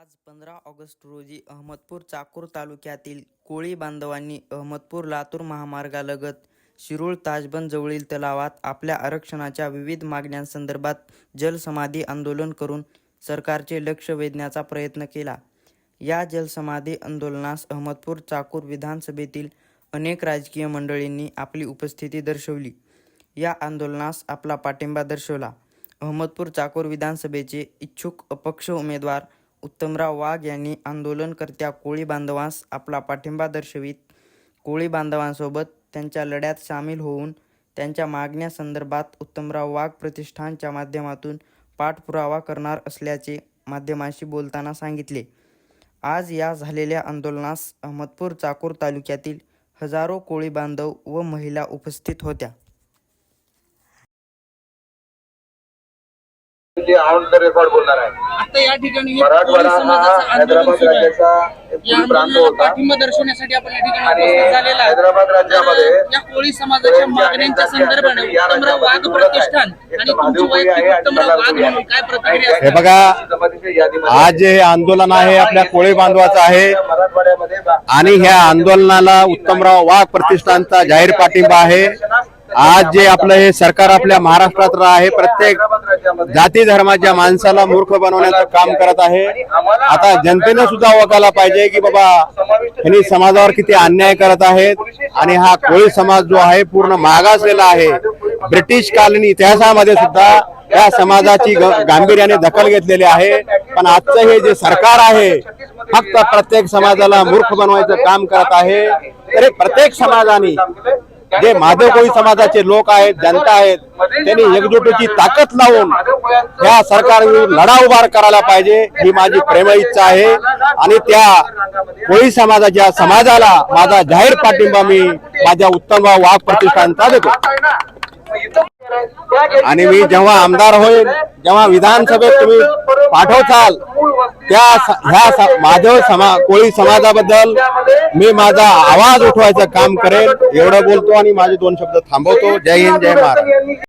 आज पंधरा ऑगस्ट रोजी अहमदपूर चाकूर तालुक्यातील कोळी बांधवांनी अहमदपूर लातूर महामार्गालगत शिरूळ ताजबंद जवळील तलावात आपल्या आरक्षणाच्या विविध मागण्यांसंदर्भात जलसमाधी आंदोलन करून सरकारचे लक्ष वेधण्याचा प्रयत्न केला. या जलसमाधी आंदोलनास अहमदपूर चाकूर विधानसभेतील अनेक राजकीय मंडळींनी आपली उपस्थिती दर्शवली. या आंदोलनास आपला पाठिंबा दर्शवला. अहमदपूर चाकूर विधानसभेचे इच्छुक अपक्ष उमेदवार उत्तमराव वाघ यांनी आंदोलनकर्त्या कोळी बांधवांस आपला पाठिंबा दर्शवित. कोळी बांधवांसोबत त्यांच्या लढ्यात सामील होऊन त्यांच्या मागण्यासंदर्भात उत्तमराव वाघ प्रतिष्ठानच्या माध्यमातून पाठपुरावा करणार असल्याचे माध्यमांशी बोलताना सांगितले. आज या झालेल्या आंदोलनास अहमदपूर चाकूर तालुक्यातील हजारो कोळी बांधव व महिला उपस्थित होत्या. ऑन द रेकॉर्ड बोलणार आहे आता या ठिकाणी मराठवाडा हा समाजाचं आंदोलन हैदराबाद सुरू आहे. राज्याचा या प्रांत आंदोलनाला होता पाठिंबा दर्शवण्यासाठी आपण या ठिकाणी आणि उपस्थित झालेला आहे. हैदराबाद राज्यामध्ये तर या कोळी समाजाच्या मागण्यांच्या संदर्भाने उत्तमराव वाघ प्रतिष्ठान एक आणि तुमची वैयक्तिक आणि उत्तमराव वाघ काय प्रतिक्रिया हे? बघा जमातीच्या यादीमध्ये आज जे आंदोलन आहे आपल्या कोळी बांधवाचं आहे मराठवाड्यामध्ये बा- आणि ह्या आंदोलनाला उत्तमराव वाघ प्रतिष्ठानचा जाहीर पाठिंबा आहे आज जे आपलं हे सरकार आपल्या महाराष्ट्रात रा- आहे प्रत्येक जाती धर्माच्या माणसाला मूर्ख बनवण्याचं काम करत आहे. आता जनतेने सुद्धा ओळखायला पाहिजे की बाबा यांनी समाजावर किती अन्याय करत आहेत आणि हा कोळी समाज जो आहे पूर्ण मागासलेला आहे. ब्रिटिश कालीन इतिहासामध्ये सुद्धा या समाजाची गांभीर्याने दखल घेतलेली आहे. पण आजचं हे जे सरकार आहे फक्त प्रत्येक समाजाला मूर्ख बनवायचं काम करत आहे. तर प्रत्येक समाजाने जे महादेव कोळी समाजाचे लोक आहेत जनता आहेत त्यांनी एकजुटीची ताकद लावून या सरकारविरुद्ध लढा उभार करायला पाहिजे ही माझी प्रेम इच्छा आहे. आणि त्या कोळी समाजाच्या समाजाला माझा जाहीर पाठिंबा मी माझ्या उत्तमराव वाघ प्रतिष्ठानचा देतो. आणि मी जेव्हा आमदार होईल जेव्हा विधानसभेत तुम्ही पाठवताल त्या ह्या स- माझ्या समा कोळी समाजाबद्दल मी माझा आवाज उठवायचं काम करेन एवढं बोलतो आणि माझे दोन शब्द थांबवतो. जय हिंद जय महाराज